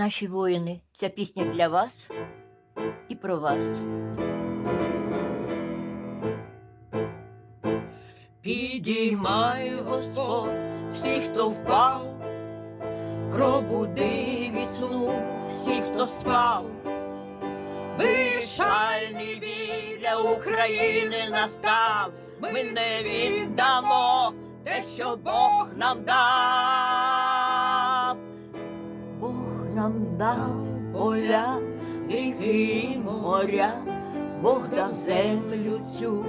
Наші воїни, ця пісня для вас і про вас. Підіймай, Господь, всіх, хто впав, пробуди від сну всіх, хто спав. Вирішальний бій для України настав. Ми не віддамо те, що Бог нам дав. Дав поля, ріки, моря, Бог дав землю цю,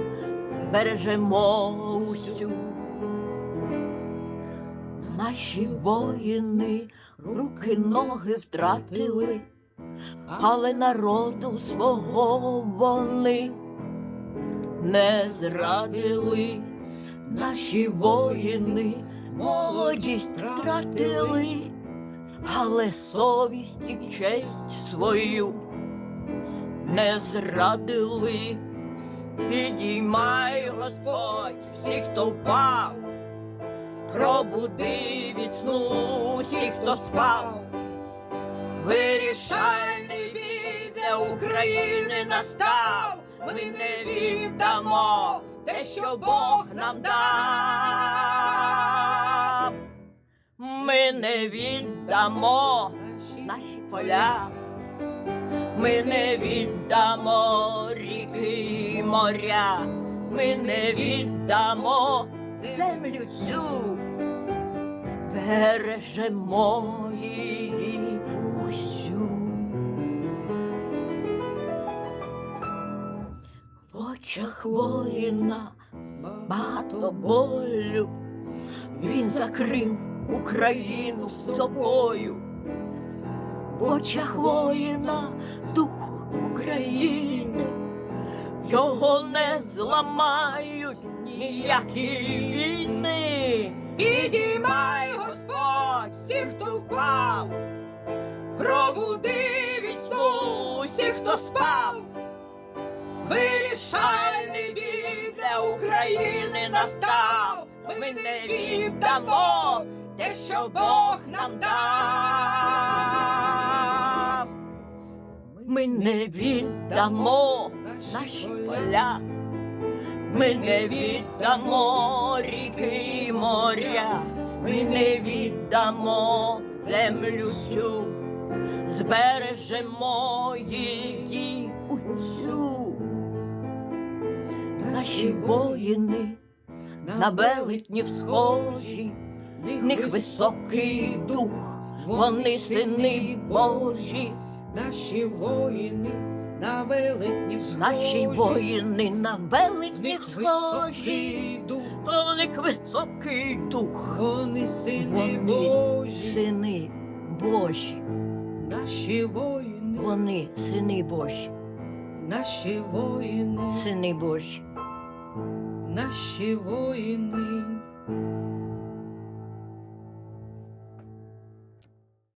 бережемо усю. Наші воїни руки, ноги втратили, але народу свого вони не зрадили. Наші воїни молодість втратили, але совість і честь свою не зрадили. Підіймай, Господь, всіх, хто впав, пробуди від сну всіх, хто спав. Вирішальний бій України настав. Ми не віддамо те, що Бог нам дав. Не віддамо наші поля. Ми не віддамо ріки і моря. Ми не віддамо землю цю. Бережемо її усю. В очах воїна багато болю. Він закрив Україну собою. В очах воїна дух України. Його не зламають ніякі війни. Підіймай, Господь, всіх, хто впав, пробуди від сну всіх, хто спав. Вирішальний бій для України настав. Ми не віддамо те, що Бог нам дав. Ми не віддамо наші поля. Ми не віддамо ріки і моря, ми не віддамо землю всю, збережемо її усю. Наші воїни на велетнів схожі, в них високий дух, вони сини Божі. Наші воїни на велетнів схожі, Наші воїни на в велетнів схожі, у них високий дух. вони сини Вони Божі, сини Божі, наші воїни, вони сини Божі, наші воїни, сини Божі. Наші воїни,